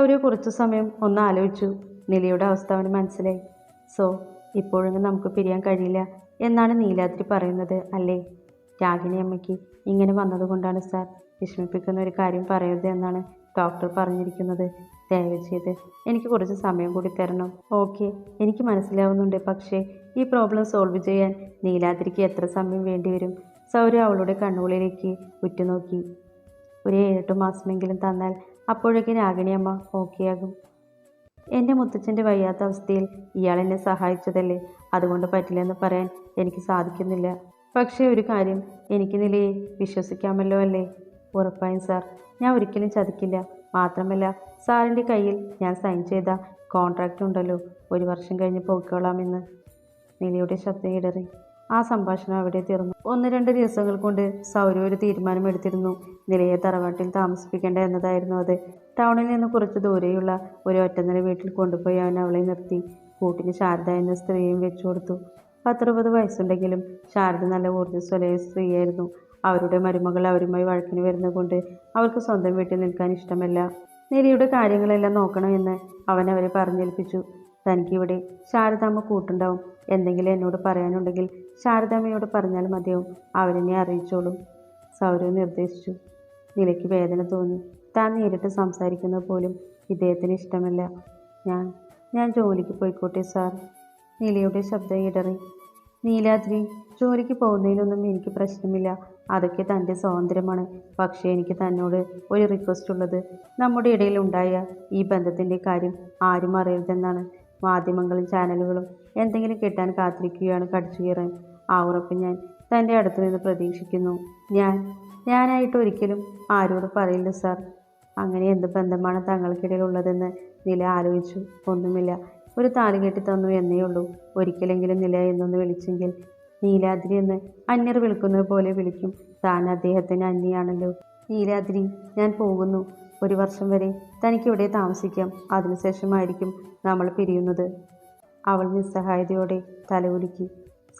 സൗര്യ കുറച്ച് സമയം ഒന്ന് ആലോചിച്ചു. നിലയുടെ അവസ്ഥ അവന് മനസ്സിലായി. സോ ഇപ്പോഴൊന്നും നമുക്ക് പിരിയാൻ കഴിയില്ല എന്നാണ് നീലാദ്രി പറയുന്നത് അല്ലേ? രാഗിണി അമ്മയ്ക്ക് ഇങ്ങനെ വന്നതുകൊണ്ടാണ് സാർ വിഷമിപ്പിക്കുന്ന ഒരു കാര്യം പറയരുത് എന്നാണ് ഡോക്ടർ പറഞ്ഞിരിക്കുന്നത്. ദയവ് ചെയ്ത് എനിക്ക് കുറച്ച് സമയം കൂടി തരണം. ഓക്കെ എനിക്ക് മനസ്സിലാവുന്നുണ്ട്. പക്ഷേ ഈ പ്രോബ്ലം സോൾവ് ചെയ്യാൻ നീലാദ്രിക്ക് എത്ര സമയം വേണ്ടിവരും സൗര അവളുടെ കണ്ണുകളിലേക്ക് ഉറ്റുനോക്കി. ഒരു ഏഴെട്ട് മാസമെങ്കിലും തന്നാൽ അപ്പോഴേക്കും രാഗിണിയമ്മ ഓക്കെയാകും എന്റെ മുത്തച്ഛന്റെ വയ്യാത്ത അവസ്ഥയിൽ ഇയാൾ എന്നെ സഹായിച്ചതല്ലേ? അതുകൊണ്ട് പറ്റില്ലെന്ന് പറയാൻ എനിക്ക് സാധിക്കുന്നില്ല. പക്ഷേ ഒരു കാര്യം എനിക്ക് നിലയെ വിശ്വസിക്കാമല്ലോ അല്ലേ? ഉറപ്പായും സാർ ഞാൻ ഒരിക്കലും ചതിക്കില്ല. മാത്രമല്ല സാറിന്റെ കയ്യിൽ ഞാൻ സൈൻ ചെയ്ത കോൺട്രാക്റ്റ് ഉണ്ടല്ലോ. ഒരു വർഷം കഴിഞ്ഞ് പോയിക്കോളാമെന്ന് നിലയുടെ ശബ്ദം ഇടറി. ആ സംഭാഷണം അവിടെ തീർന്നു. ഒന്ന് രണ്ട് ദിവസങ്ങൾ കൊണ്ട് സൗരവ് ഒരു തീരുമാനമെടുത്തിരുന്നു. നിലയെ തറവാട്ടിൽ താമസിപ്പിക്കേണ്ട എന്നതായിരുന്നു അത്. ടൗണിൽ നിന്ന് കുറച്ച് ദൂരെയുള്ള ഒരു ഒറ്റനില വീട്ടിൽ കൊണ്ടുപോയി അവൻ അവളെ നിർത്തി. കൂട്ടിന് ശാരദ എന്ന സ്ത്രീയും വെച്ചു കൊടുത്തു. പത്തറുപത് വയസ്സുണ്ടെങ്കിലും ശാരദ നല്ല ഊർജസ്വലയ സ്ത്രീയായിരുന്നു. അവരുടെ മരുമകൾ അവരുമായി വഴക്കിന് വരുന്നതുകൊണ്ട് അവർക്ക് സ്വന്തം വീട്ടിൽ നിൽക്കാൻ ഇഷ്ടമല്ല. നിലയുടെ കാര്യങ്ങളെല്ലാം നോക്കണമെന്ന് അവൻ അവരെ പറഞ്ഞേൽപ്പിച്ചു. തനിക്കിവിടെ ശാരദാമ്മ കൂട്ടുണ്ടാവും. എന്തെങ്കിലും എന്നോട് പറയാനുണ്ടെങ്കിൽ ശാരദാമ്മയോട് പറഞ്ഞാൽ മതിയാവും. അവരെന്നെ അറിയിച്ചോളും. സൗരവ് നിർദ്ദേശിച്ചു. നിലയ്ക്ക് വേദന തോന്നി. താൻ നേരിട്ട് സംസാരിക്കുന്നത് പോലും ഇദ്ദേഹത്തിന് ഇഷ്ടമല്ല. ഞാൻ ഞാൻ ജോലിക്ക് പോയിക്കോട്ടെ സാർ. നീലയുടെ ശബ്ദം ഇടറി. നീലാദ്രി ജോലിക്ക് പോകുന്നതിനൊന്നും എനിക്ക് പ്രശ്നമില്ല. അതൊക്കെ തന്റെ സ്വാതന്ത്ര്യമാണ്. പക്ഷേ എനിക്ക് തന്നോട് ഒരു റിക്വസ്റ്റ് ഉള്ളത്. നമ്മുടെ ഇടയിൽ ഉണ്ടായ ഈ ബന്ധത്തിന്റെ കാര്യം ആരും അറിയരുതെന്നാണ്. മാധ്യമങ്ങളും ചാനലുകളും എന്തെങ്കിലും കിട്ടാൻ കാത്തിരിക്കുകയാണ് കടിച്ചു കയറാൻ ആ ഉറപ്പ് ഞാൻ തന്റെ അടുത്ത് നിന്ന് പ്രതീക്ഷിക്കുന്നു. ഞാൻ ഞാനായിട്ട് ഒരിക്കലും ആരോട് പറയില്ല സാർ. അങ്ങനെ എന്ത് ബന്ധമാണ് തങ്ങൾക്കിടയിൽ ഉള്ളതെന്ന് നില ആലോചിച്ചു. ഒന്നുമില്ല. ഒരു താലി കെട്ടി തന്നു എന്നേ ഉള്ളൂ. ഒരിക്കലെങ്കിലും നില എന്നൊന്ന് വിളിച്ചെങ്കിൽ നീലാദ്രി എന്ന് അന്യർ വിളിക്കുന്നത് പോലെ വിളിക്കും. താൻ അദ്ദേഹത്തിന് അന്യാണല്ലോ നീലാദ്രി ഞാൻ പോകുന്നു. ഒരു വർഷം വരെ തനിക്കിവിടെ താമസിക്കാം. അതിനുശേഷമായിരിക്കും നമ്മൾ പിരിയുന്നത്. അവൾ നിസ്സഹായതയോടെ തലകുലുക്കി.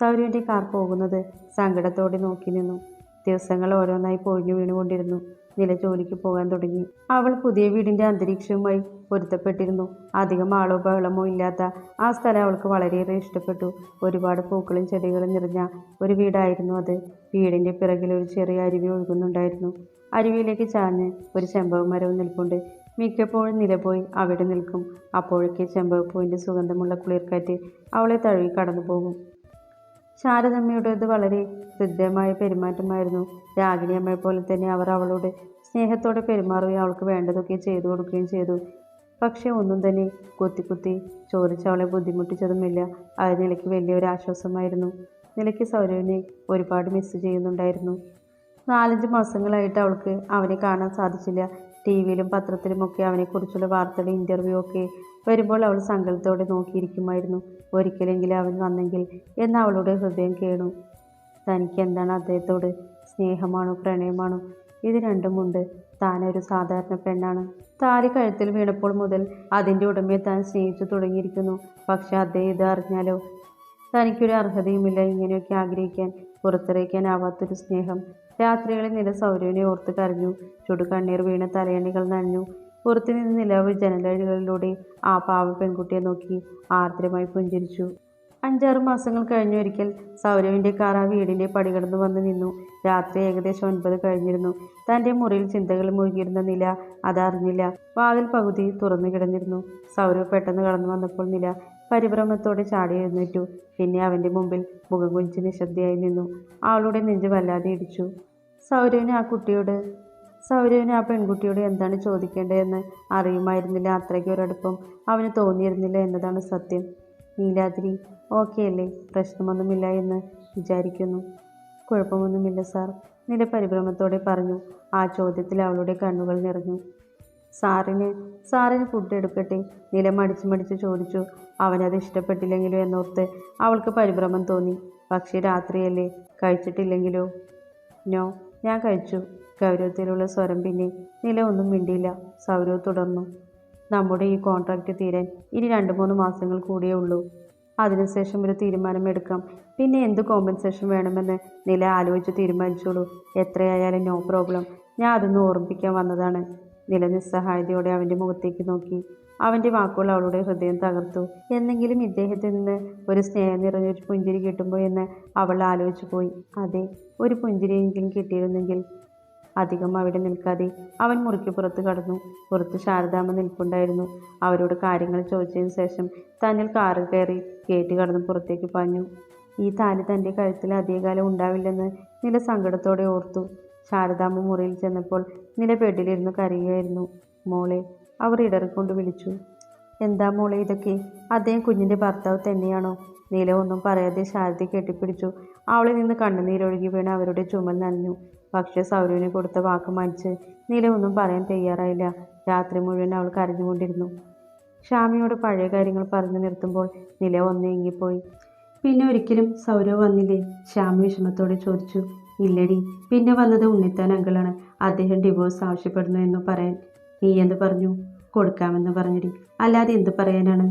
സൗരവിന്റെ കാർ പോകുന്നത് സങ്കടത്തോടെ നോക്കി നിന്നു. ദിവസങ്ങൾ ഓരോന്നായി പൊഴിഞ്ഞു വീണുകൊണ്ടിരുന്നു. നില ജോലിക്ക് പോകാൻ തുടങ്ങി. അവൾ പുതിയ വീടിന്റെ അന്തരീക്ഷവുമായി പൊരുത്തപ്പെട്ടിരുന്നു. അധികം ആളോ ബഹളമോ ഇല്ലാത്ത ആ സ്ഥലം അവൾക്ക് വളരെയേറെ ഇഷ്ടപ്പെട്ടു. ഒരുപാട് പൂക്കളും ചെടികളും നിറഞ്ഞ ഒരു വീടായിരുന്നു അത്. വീടിന്റെ പിറകിൽ ഒരു ചെറിയ അരുവി ഒഴുകുന്നുണ്ടായിരുന്നു. അരുവിയിലേക്ക് ചാഞ്ഞ് ഒരു ചെമ്പക മരവും നിൽപ്പുണ്ട്. മിക്കപ്പോഴും നിലപോയി അവിടെ നിൽക്കും. അപ്പോഴൊക്കെ ചെമ്പകപ്പൂവിന്റെ സുഗന്ധമുള്ള കുളിർക്കാറ്റ് അവളെ തഴുകി കടന്നു പോകും. ശാരദമ്മയുടേത് വളരെ ഹൃദ്യമായ പെരുമാറ്റമായിരുന്നു. രാഗിണി അമ്മയെ പോലെ തന്നെ അവർ അവളോട് സ്നേഹത്തോടെ പെരുമാറുകയും അവൾക്ക് വേണ്ടതൊക്കെ ചെയ്തു കൊടുക്കുകയും ചെയ്തു. പക്ഷേ ഒന്നും തന്നെ കുത്തി കുത്തി ചോദിച്ച് അവളെ ബുദ്ധിമുട്ടിച്ചതുമില്ല. അത് നിലയ്ക്ക് വലിയൊരു ആശ്വാസമായിരുന്നു. നിലയ്ക്ക് സൗരവിനെ ഒരുപാട് മിസ് ചെയ്യുന്നുണ്ടായിരുന്നു. നാലഞ്ച് മാസങ്ങളായിട്ട് അവൾക്ക് അവനെ കാണാൻ സാധിച്ചില്ല. ടി വിയിലും പത്രത്തിലുമൊക്കെ അവനെക്കുറിച്ചുള്ള വാർത്തകളും ഇന്റർവ്യൂ ഒക്കെ വരുമ്പോൾ അവൾ സങ്കടത്തോടെ നോക്കിയിരിക്കുമായിരുന്നു. ഒരിക്കലെങ്കിലും അവൻ വന്നെങ്കിൽ എന്ന് അവളുടെ ഹൃദയം കേണു. തനിക്ക് എന്താണ് അദ്ദേഹത്തോട്? സ്നേഹമാണോ? പ്രണയമാണോ? ഇത് രണ്ടുമുണ്ട് താനൊരു സാധാരണ പെണ്ണാണ്. താലി കഴുത്തിൽ വീണപ്പോൾ മുതൽ അതിന്റെ ഉടമയെ താൻ സ്നേഹിച്ചു തുടങ്ങിയിരിക്കുന്നു. പക്ഷെ അദ്ദേഹം ഇത് അറിഞ്ഞാലോ? തനിക്കൊരു അർഹതയുമില്ല ഇങ്ങനെയൊക്കെ ആഗ്രഹിക്കാൻ പുറത്തിറക്കാനാവാത്തൊരു സ്നേഹം. രാത്രികളിൽ നില സൗരവിനെ ഓർത്ത് കരഞ്ഞു. ചുടു കണ്ണീർ വീണ തലയണികൾ നനഞ്ഞു. പുറത്തു നിന്ന് നിലവ് ജനലഴികളിലൂടെ ആ പാവ പെൺകുട്ടിയെ നോക്കി ആർദ്രമായി പുഞ്ചിരിച്ചു. അഞ്ചാറ് മാസങ്ങൾ കഴിഞ്ഞൊരിക്കൽ സൗരവിന്റെ കാർ ആ വീടിന്റെ പടികടന്ന് വന്ന് നിന്നു. രാത്രി ഏകദേശം ഒൻപത് കഴിഞ്ഞിരുന്നു. തന്റെ മുറിയിൽ ചിന്തകൾ മുഴുകിയിരുന്ന നില അതറിഞ്ഞില്ല. വാതിൽ പകുതി തുറന്നു കിടന്നിരുന്നു. സൗരവ് പെട്ടെന്ന് കടന്നു വന്നപ്പോൾ നില പരിഭ്രമത്തോടെ ചാടി എഴുന്നേറ്റു. പിന്നെ അവന്റെ മുമ്പിൽ മുഖം കുഞ്ച് നിശബ്ദയായി നിന്നു. ആളുടെ നെഞ്ച് വല്ലാതെ ഇടിച്ചു. സൗരവിന് ആ കുട്ടിയോട് സൗരവിന് ആ പെൺകുട്ടിയോട് എന്താണ് ചോദിക്കേണ്ടതെന്ന് അറിയുമായിരുന്നില്ല. അത്രയ്ക്ക് ഒരടുപ്പം അവന് തോന്നിയിരുന്നില്ല എന്നതാണ് സത്യം. നീലാദ്രി ഓക്കെ അല്ലേ പ്രശ്നമൊന്നുമില്ല എന്ന് വിചാരിക്കുന്നു. കുഴപ്പമൊന്നുമില്ല സാർ നില പരിഭ്രമത്തോടെ പറഞ്ഞു. ആ ചോദ്യത്തിൽ അവളുടെ കണ്ണുകൾ നിറഞ്ഞു. സാറിന് സാറിന് ഫുഡ് എടുക്കട്ടെ? നില മടിച്ച് മടിച്ച് ചോദിച്ചു. അവനത് ഇഷ്ടപ്പെട്ടില്ലെങ്കിലോ എന്നോർത്ത് അവൾക്ക് പരിഭ്രമം തോന്നി. പക്ഷേ രാത്രിയല്ലേ? കഴിച്ചിട്ടില്ലെങ്കിലോ? നോ ഞാൻ കഴിച്ചു. ഗൗരവത്തിലുള്ള സ്വരം പിന്നെ നില ഒന്നും മിണ്ടിയില്ല. സൗരവ് തുടർന്നു. നമ്മുടെ ഈ കോൺട്രാക്റ്റ് തീരാൻ ഇനി രണ്ട് മൂന്ന് മാസങ്ങൾ കൂടിയേ ഉള്ളൂ. അതിനുശേഷം ഒരു തീരുമാനമെടുക്കാം പിന്നെ എന്ത് കോമ്പൻസേഷൻ വേണമെന്ന് നില ആലോചിച്ച് തീരുമാനിച്ചോളൂ. എത്രയായാലും നോ പ്രോബ്ലം ഞാൻ അതൊന്ന് ഓർമ്മിപ്പിക്കാൻ വന്നതാണ്. നില നിസ്സഹായതയോടെ അവന്റെ മുഖത്തേക്ക് നോക്കി. അവന്റെ വാക്കുകൾ അവളുടെ ഹൃദയം തകർത്തു. എന്നെങ്കിലും ഇദ്ദേഹത്തിൽ നിന്ന് ഒരു സ്നേഹം നിറഞ്ഞൊരു പുഞ്ചിരി കിട്ടുമ്പോൾ എന്ന് അവൾ ആലോചിച്ചു പോയി. അതെ ഒരു പുഞ്ചിരിയെങ്കിലും കിട്ടിയിരുന്നെങ്കിൽ അധികം അവിടെ നിൽക്കാതെ അവൻ മുറിക്ക് പുറത്ത് കടന്നു. പുറത്ത് ശാരദാമ്മ നിൽപ്പുണ്ടായിരുന്നു. അവരോട് കാര്യങ്ങൾ ചോദിച്ചതിന് ശേഷം തന്നിൽ കാറിൽ കയറി ഗേറ്റ് കടന്ന് പുറത്തേക്ക് പാഞ്ഞു. ഈ താലി തന്റെ കഴുത്തിൽ അധികകാലം ഉണ്ടാവില്ലെന്ന് നില സങ്കടത്തോടെ ഓർത്തു. ശാരദാമ്മ മുറിയിൽ ചെന്നപ്പോൾ നില ബെഡിലിരുന്ന് കരയുകയായിരുന്നു. മോളെ അവർ ഇടറിക്കൊണ്ട് വിളിച്ചു. എന്താ മോളെ ഇതൊക്കെ? അദ്ദേഹം കുഞ്ഞിന്റെ ഭർത്താവ് തന്നെയാണോ? നീല ഒന്നും പറയാതെ ശാരദയെ കെട്ടിപ്പിടിച്ചു. അവളിൽ നിന്ന് കണ്ണുനീരൊഴുകി വീണ് അവരുടെ ചുമൽ നനഞ്ഞു. പക്ഷേ സൗരവിന് കൊടുത്ത വാക്ക് മാനിച്ച് നീല ഒന്നും പറയാൻ തയ്യാറായില്ല. രാത്രി മുഴുവൻ അവൾ കരഞ്ഞുകൊണ്ടിരുന്നു. ഷാമിയോട് പഴയ കാര്യങ്ങൾ പറഞ്ഞു നിർത്തുമ്പോൾ നില ഒന്ന് ഇങ്ങിപ്പോയി പിന്നെ ഒരിക്കലും സൗരവ് വന്നില്ലേ? ശ്യാമി വിഷമത്തോടെ ചോദിച്ചു. ഇല്ലടി. പിന്നെ വന്നത് ഉണ്ണിത്താൻ അങ്കിളാണ്. അദ്ദേഹം ഡിവോഴ്സ് ആവശ്യപ്പെടുന്നു എന്ന് പറയാൻ നീ എന്ത് പറഞ്ഞു? കൊടുക്കാമെന്ന് പറഞ്ഞടി. അല്ലാതെ എന്ത് പറയാനാണ്?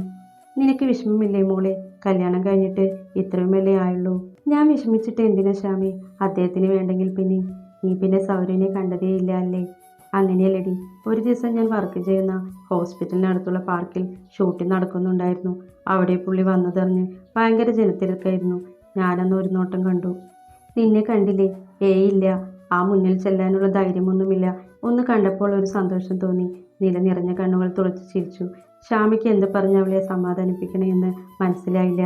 നിനക്ക് വിഷമമില്ലേ മോളെ? കല്യാണം കഴിഞ്ഞിട്ട് ഇത്രയുമല്ലേ ആയുള്ളൂ. ഞാൻ വിഷമിച്ചിട്ട് എന്തിനാ ശ്യാമി? അദ്ദേഹത്തിന് വേണ്ടെങ്കിൽ പിന്നെ. നീ പിന്നെ സൗരനെ കണ്ടതേ ഇല്ല അല്ലേ? അങ്ങനെയല്ലടി. ഒരു ദിവസം ഞാൻ വർക്ക് ചെയ്യുന്ന ഹോസ്പിറ്റലിനടുത്തുള്ള പാർക്കിൽ ഷൂട്ടിംഗ് നടക്കുന്നുണ്ടായിരുന്നു. അവിടെ പുള്ളി വന്നതറിഞ്ഞ് ഭയങ്കര ജനത്തിരക്കായിരുന്നു. ഞാനന്ന് ഒരു നോട്ടം കണ്ടു. നിന്നെ കണ്ടില്ലേ? ഏയ് ഇല്ല. ആ മുന്നിൽ ചെല്ലാനുള്ള ധൈര്യമൊന്നുമില്ല. ഒന്ന് കണ്ടപ്പോൾ ഒരു സന്തോഷം തോന്നി. നില നിറഞ്ഞ കണ്ണുകൾ തുളച്ചു ചിരിച്ചു. ഷാമിക്ക് എന്ത് പറഞ്ഞ് അവളെ സമാധാനിപ്പിക്കണമെന്ന് മനസ്സിലായില്ല.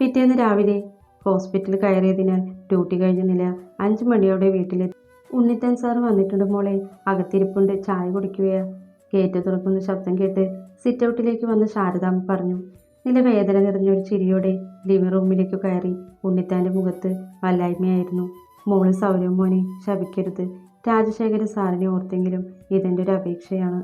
പിറ്റേന്ന് രാവിലെ ഹോസ്പിറ്റൽ കയറിയതിനാൽ ഡ്യൂട്ടി കഴിഞ്ഞ നില അഞ്ച് മണിയോടെ വീട്ടിലെത്തി. ഉണ്ണിത്തൻ സാർ വന്നിട്ടുണ്ട് മോളെ. അകത്തിരിപ്പുണ്ട്. ചായ കുടിക്കുകയാ ഗേറ്റ് തുറക്കുന്ന ശബ്ദം കേട്ട് സിറ്റ് ഔട്ടിലേക്ക് വന്ന് ശാരദാമ്മ പറഞ്ഞു. നില വേദന നിറഞ്ഞൊരു ചിരിയോടെ ലിവിംഗ് റൂമിലേക്ക് കയറി ഉണ്ണിത്താന്റെ മുഖത്ത് വല്ലായ്മയായിരുന്നു മോൾ സൗരവ് മോനെ ശപിക്കരുത്. രാജശേഖരൻ സാറിനെ ഓർത്തെങ്കിലും ഇതെന്റെ ഒരു അപേക്ഷയാണ്.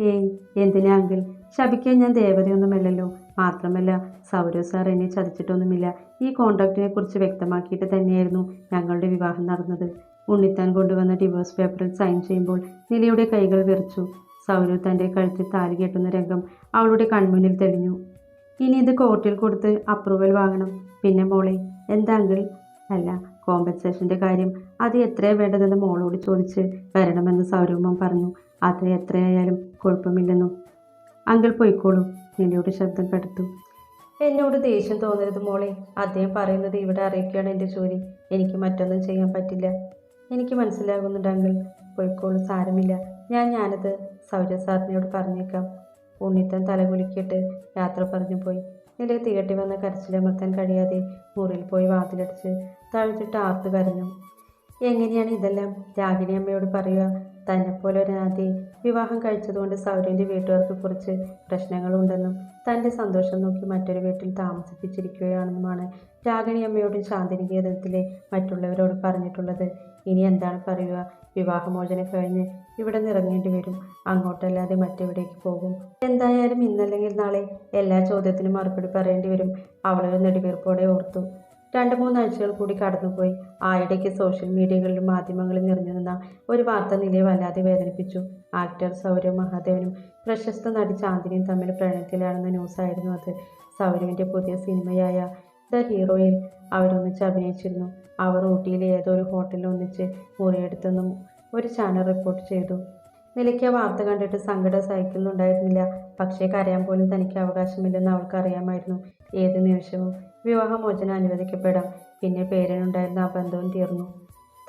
ഏയ് എന്തിനാ അങ്കിൾ? ശപിക്കാൻ ഞാൻ ദേവതയൊന്നുമല്ലല്ലോ. മാത്രമല്ല സൗരവ് സാർ എന്നെ ചതിച്ചിട്ടൊന്നുമില്ല. ഈ കോൺട്രാക്റ്റിനെ കുറിച്ച് വ്യക്തമാക്കിയിട്ട് തന്നെയായിരുന്നു ഞങ്ങളുടെ വിവാഹം നടന്നത്. ഉണ്ണിത്താൻ കൊണ്ടുവന്ന ഡിവോഴ്സ് പേപ്പറിൽ സൈൻ ചെയ്യുമ്പോൾ നിലയുടെ കൈകൾ വിറച്ചു. സൗരവ് തന്റെ കഴുത്തിൽ താലി കെട്ടുന്ന രംഗം അവളുടെ കൺമുന്നിൽ തെളിഞ്ഞു. ഇനി ഇത് കോർട്ടിൽ കൊടുത്ത് അപ്രൂവൽ വാങ്ങണം. പിന്നെ മോളെ എന്താങ്കിൽ അല്ല കോമ്പൻസേഷന്റെ കാര്യം അത് എത്രയാണ് വേണ്ടതെന്ന് മോളോട് ചോദിച്ച് വരണമെന്ന് സൗരവമ്മ പറഞ്ഞു. അത് എത്രയായാലും കുഴപ്പമില്ലെന്നു അങ്കിൾ പോയിക്കോളൂ നിലയുടെ ശബ്ദം കടുത്തു. എന്നോട് ദേഷ്യം തോന്നരുത് മോളെ അദ്ദേഹം പറയുന്നത് ഇവിടെ അറിയിക്കുകയാണ് എന്റെ ജോലി. എനിക്ക് മറ്റൊന്നും ചെയ്യാൻ പറ്റില്ല. എനിക്ക് മനസ്സിലാകുന്നുണ്ട് അങ്കിൾ പോയിക്കോളൂ സാരമില്ല. ഞാൻ ഞാനത് സൗര്യ സാറിനോട് പറഞ്ഞേക്കാം. ഉണ്ണിത്തൻ തലകുലുക്കിയിട്ട് യാത്ര പറഞ്ഞു പോയി. നില തികട്ടി വന്ന കരച്ചിലമർത്താൻ കഴിയാതെ മുറിയിൽ പോയി വാതിലടിച്ച് തഴുത്തിട്ട് ആർത്ത് കരഞ്ഞു. എങ്ങനെയാണ് ഇതെല്ലാം രാഗിണി അമ്മയോട് പറയുക. തന്നെപ്പോലെ ഒരു നാദി വിവാഹം കഴിച്ചതുകൊണ്ട് സൗരവിന്റെ വീട്ടുകാർക്ക് കുറച്ച് പ്രശ്നങ്ങളുണ്ടെന്നും തന്റെ സന്തോഷം നോക്കി മറ്റൊരു വീട്ടിൽ താമസിപ്പിച്ചിരിക്കുകയാണെന്നുമാണ് രാഗിണി അമ്മയോടും ശാന്തിനികേതനത്തിലെ മറ്റുള്ളവരോട് പറഞ്ഞിട്ടുള്ളത്. ഇനി എന്താണ് പറയുക? വിവാഹമോചനം കഴിഞ്ഞ് ഇവിടെ നിറങ്ങേണ്ടി വരും. അങ്ങോട്ടല്ലാതെ മറ്റെവിടേക്ക് പോകും? എന്തായാലും ഇന്നല്ലെങ്കിൽ നാളെ എല്ലാ ചോദ്യത്തിനും മറുപടി പറയേണ്ടി വരും. അവളൊരു നെടുവീർപ്പോടെ ഓർത്തു. രണ്ട് മൂന്നാഴ്ചകൾ കൂടി കടന്നുപോയി. ആയിടയ്ക്ക് സോഷ്യൽ മീഡിയകളിലും മാധ്യമങ്ങളിൽ നിറഞ്ഞു നിന്ന ഒരു വാർത്ത നിലയെ വല്ലാതെ വേദനിപ്പിച്ചു. ആക്ടർ സൗരവ് മഹാദേവനും പ്രശസ്ത നടി ചാന്ദിനിയും തമ്മിൽ പ്രണയത്തിലാണെന്ന ന്യൂസായിരുന്നു അത്. സൗരവിന്റെ പുതിയ സിനിമയായ ദ ഹീറോയിൽ അവരൊന്നിച്ച് അഭിനയിച്ചിരുന്നു. അവർ ഊട്ടിയിലെ ഏതോ ഒരു ഹോട്ടലിൽ ഒന്നിച്ച് മുറിയെടുത്തെന്നും ഒരു ചാനൽ റിപ്പോർട്ട് ചെയ്തു. നിലയ്ക്ക് വാർത്ത കണ്ടിട്ട് സങ്കടം സഹിക്കുന്നുണ്ടായിരുന്നില്ല. പക്ഷേ കരയാൻ പോലും തനിക്ക് അവകാശമില്ലെന്ന് അവൾക്ക് അറിയാമായിരുന്നു. ഏത് നിമിഷവും വിവാഹമോചനം അനുവദിക്കപ്പെടാം. പിന്നെ പേരനുണ്ടായിരുന്ന ആ ബന്ധവും തീർന്നു.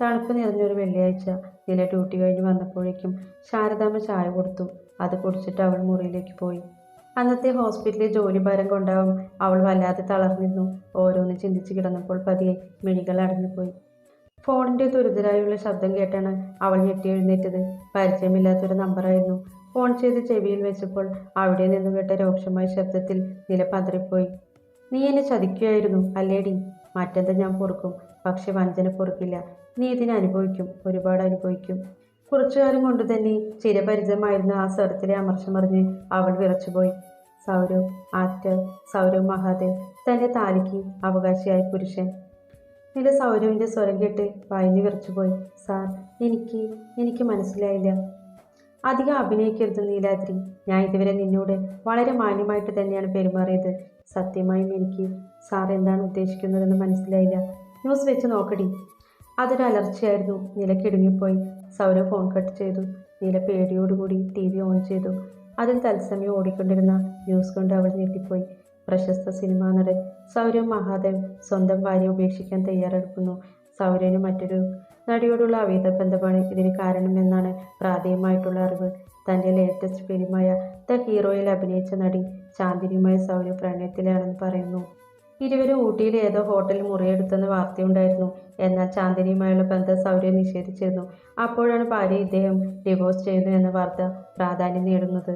തണുപ്പ് നിറഞ്ഞൊരു വെള്ളിയാഴ്ച നില ഡ്യൂട്ടി കഴിഞ്ഞ് വന്നപ്പോഴേക്കും ശാരദാമ്മ ചായ കൊടുത്തു. അത് കുടിച്ചിട്ട് അവൾ മുറിയിലേക്ക് പോയി. അന്നത്തെ ഹോസ്പിറ്റലിൽ ജോലി ഭാരം കൊണ്ടാവും അവൾ വല്ലാതെ തളർന്നിരുന്നു. ഓരോന്ന് ചിന്തിച്ച് കിടന്നപ്പോൾ പതിയെ മിഴികൾ അടഞ്ഞുപോയി. ഫോണിന്റെ ദുരിതരായുള്ള ശബ്ദം കേട്ടാണ് അവൾ ഞെട്ടി എഴുന്നേറ്റത്. പരിചയമില്ലാത്തൊരു നമ്പറായിരുന്നു. ഫോൺ ചെയ്ത് ചെവിയിൽ വെച്ചപ്പോൾ അവിടെ നിന്നും കേട്ട രോക്ഷമായ ശബ്ദത്തിൽ നില പതറിപ്പോയി. നീ എന്നെ ചതിക്കുകയായിരുന്നു അല്ലേടി? മറ്റെന്താ ഞാൻ പൊറുക്കും? പക്ഷെ വഞ്ചന പൊറുക്കില്ല. നീ ഇതിനെ അനുഭവിക്കും ഒരുപാട് അനുഭവിക്കും. കുറച്ചുകാലം കൊണ്ട് തന്നെ ചിരപരിചയമായിരുന്ന ആ സ്വരത്തിലെ അമർഷമറിഞ്ഞ് അവൾ വിറച്ചുപോയി. സൗരവ് ആക്ടർ സൗരവ് മഹാദേവ് തന്റെ താലിക്ക് അവകാശിയായ പുരുഷൻ. നില സൗരവിന്റെ സ്വരം കേട്ട് വായിന് വിറച്ചുപോയി സാർ എനിക്ക് എനിക്ക് മനസ്സിലായില്ല. അധികം അഭിനയിക്കരുത് നീലാദ്രി. ഞാൻ ഇതുവരെ നിന്നോട് വളരെ മാന്യമായിട്ട് തന്നെയാണ് പെരുമാറിയത്. സത്യമായും എനിക്ക് സാർ എന്താണ് ഉദ്ദേശിക്കുന്നതെന്ന് മനസ്സിലായില്ല. ന്യൂസ് വെച്ച് നോക്കടി. അതൊരു അലർച്ചയായിരുന്നു. നിലക്കിടുങ്ങിപ്പോയി സൗരവ് ഫോൺ കട്ട് ചെയ്തു. നീല പേടിയോടുകൂടി ടി വി ഓൺ ചെയ്തു. അതിൽ തത്സമയം ഓടിക്കൊണ്ടിരുന്ന ന്യൂസ് കൊണ്ട് അവൾ ഞെട്ടിപ്പോയി. പ്രശസ്ത സിനിമാ നടൻ സൗരവ് മഹാദേവ് സ്വന്തം ഭാര്യ ഉപേക്ഷിക്കാൻ തയ്യാറെടുക്കുന്നു. സൗരവിന് മറ്റൊരു നടിയോടുള്ള അവിഹിത ബന്ധമാണ് ഇതിന് കാരണമെന്നാണ് പ്രാഥമികമായിട്ടുള്ള അറിവ്. തന്റെ ലേറ്റസ്റ്റ് ഫിലിമായ ദ ഹീറോയിൽ അഭിനയിച്ച നടി ചാന്ദിനിയുമായി സൗരവ് പ്രണയത്തിലാണെന്ന് പറയുന്നു. ഇരുവരും ഊട്ടിയിൽ ഏതോ ഹോട്ടലിൽ മുറിയെടുത്തെന്ന് വാർത്തയുണ്ടായിരുന്നു. എന്നാൽ ചാന്ദിനിയുമായുള്ള ബന്ധം സൗരവ് നിഷേധിച്ചിരുന്നു. അപ്പോഴാണ് ഭാര്യ ഇദ്ദേഹം ഡിവോഴ്സ് ചെയ്യുന്നു എന്ന വാർത്ത പ്രാധാന്യം നേടുന്നത്.